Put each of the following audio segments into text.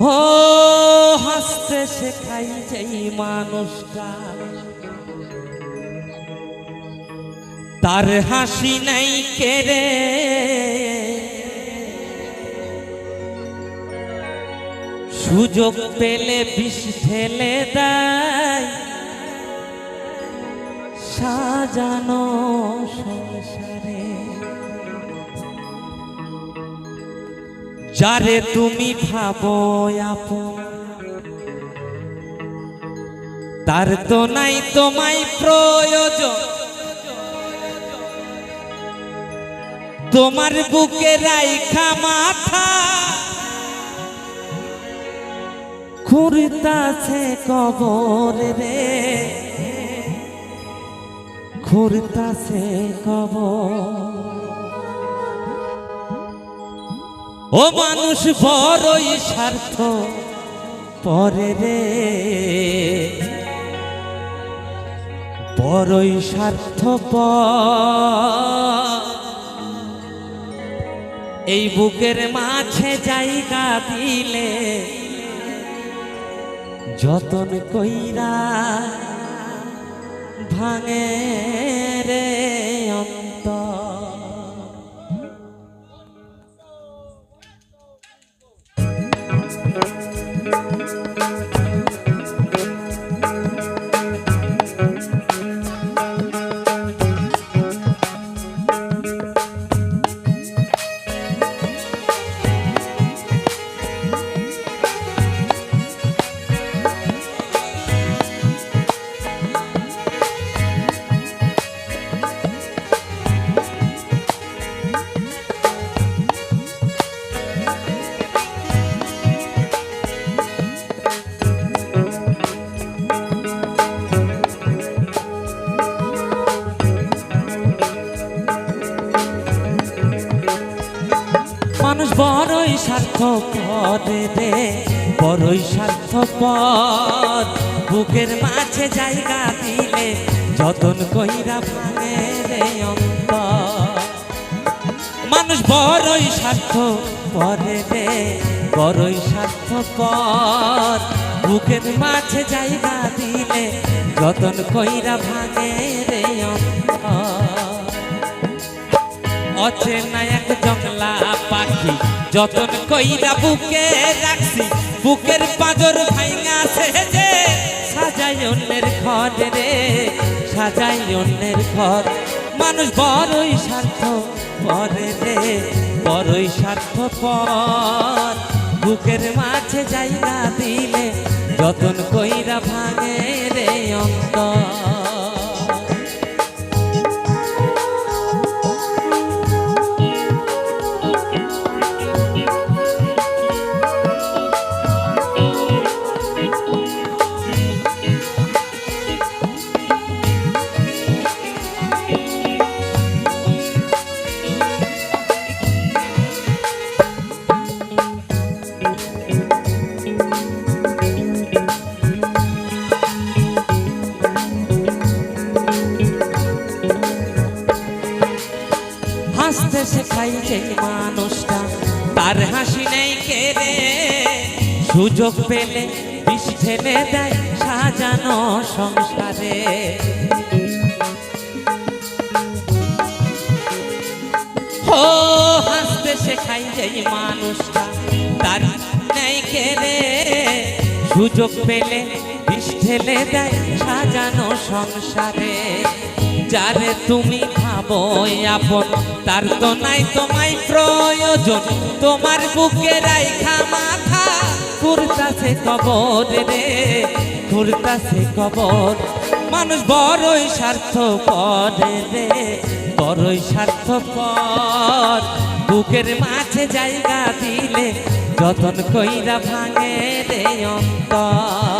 ও হাসতে শেখাই যেই মানুষটা। তার হাসি নাই কেড়ে সুযোগ পেলে বিষ ঢেলে দেয়। সাজানো সংসারে যারে তুমি ভাবো আপন। তার তো নাই তোমায় প্রয়োজন। তোমার বুকে রাইখা মাথা। খুরতাছে কবর রে। খুরতাছে কবর। ও মানুষ বড়ই স্বার্থ। পরে রে। বড়ই স্বার্থ এই বুকের মাঝে জায়গা দিলে যতন কইরা ভাঙে। বড়ই স্বার্থ পদে রে বড়ই স্বার্থ পদ বুকের মাঝে জায়গা দিলে যতন কইরা ভাঙে রে মানুষ বড়ই স্বার্থ পরে রে, বড়ই স্বার্থ পর বুকের মাঝে জায়গা দিলে যতন কইরা ভাঙে রে অন্তর। অচেনা এক জংলা পাখি। যতন কইরা বুকে রাখছি, বুকের পাজর ভাঙাছে যে, সাজাই অন্যের ঘর রে, সাজাই অন্যের ঘর। মানুষ বড়ই স্বার্থ পরে রে, বড়ই স্বার্থ পর। বুকের মাঝে জায়গা দিলে, যতন কইরা ভাঙে রে অন্তর। তার হাসি নেই কেড়ে। সুযোগ পেলে বিষ ঢেলে দেয় সাজানো সংসারে। ও হাসতে শেখাই যাই মানুষটা তার নেই কেড়ে। সুযোগ পেলে বিষ ঢেলে দেয় সাজানো সংসারে। যারে তুমি ভাবো আপন, তার তো নাই তোমায় প্রয়োজন। তোমার বুকে রাইখা মাথা ঘুরতাছে কবর রে ঘুরতাছে কবর। মানুষ বড়ই স্বার্থ পরে রে, বড়ই স্বার্থ পর বুকের মাঝে জায়গা দিলে যতন কইরা ভাঙে রে অন্তর।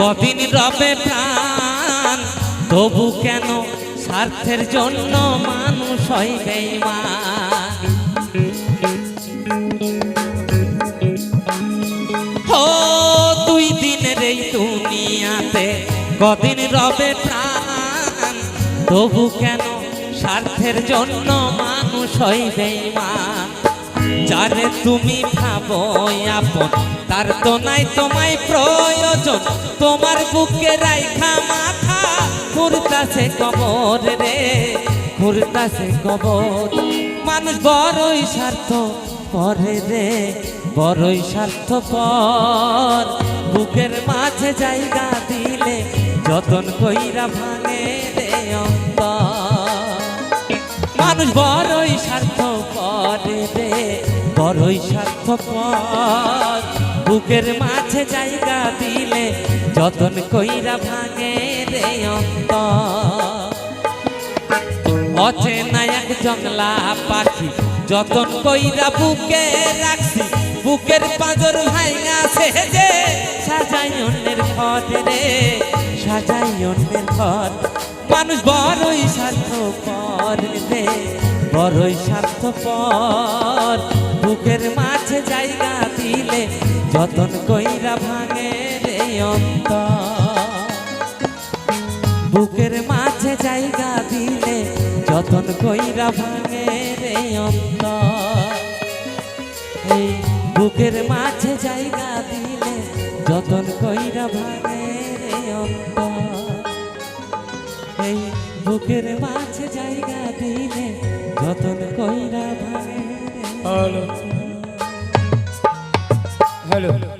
কদিন রবে প্রাণ, তবু কেন স্বার্থের জন্য মানুষ বেঈমান? ও দুই দিনের এই দুনিয়াতে কদিন রবে প্রাণ, তবু কেন স্বার্থের জন্য মানুষ হয় বেঈমান? যারে তুমি ভাবো আপন, তার তো নাই তোমায় প্রয়োজন। তোমার বুকে রাইখা মাথা ঘুরতাছে কবর রে ঘুরতাছে কবর। মানুষ বড়ই স্বার্থ করে রে, বড়ই স্বার্থ পর বুকের মাঝে জায়গা দিলে যতন কইরা ভাঙে রে অন্তর। মানুষ বড়ই স্বার্থ করে রে, বড়ই স্বার্থ পর বুকের মাঝে জায়গা দিলে যতন কইরা ভাঙে রে অন্তর। অচেনা এক জংলা পাখি, যতন কইরা বুকে রাখছি, বুকের পাঁজর ভাইঙা যে সাজাই অন্যের ঘর রে, সাজাই অন্যের ঘর মানুষ বড়ই স্বার্থ পর রে। বড়ই স্বার্থ পর বুকের মাঝে জায়গা দিলে যতন কইরা ভাঙে রে অন্তর। বুকের মাঝে জায়গা দিলে যতন কইরা ভাঙে রে অন্তর। এই বুকের মাঝে জায়গা দিলে যতন কইরা ভাঙে রে অন্তর। এই বুকের মাঝে জায়গা দিলে যতন কইরা রে হ্যালো। হ্যালো।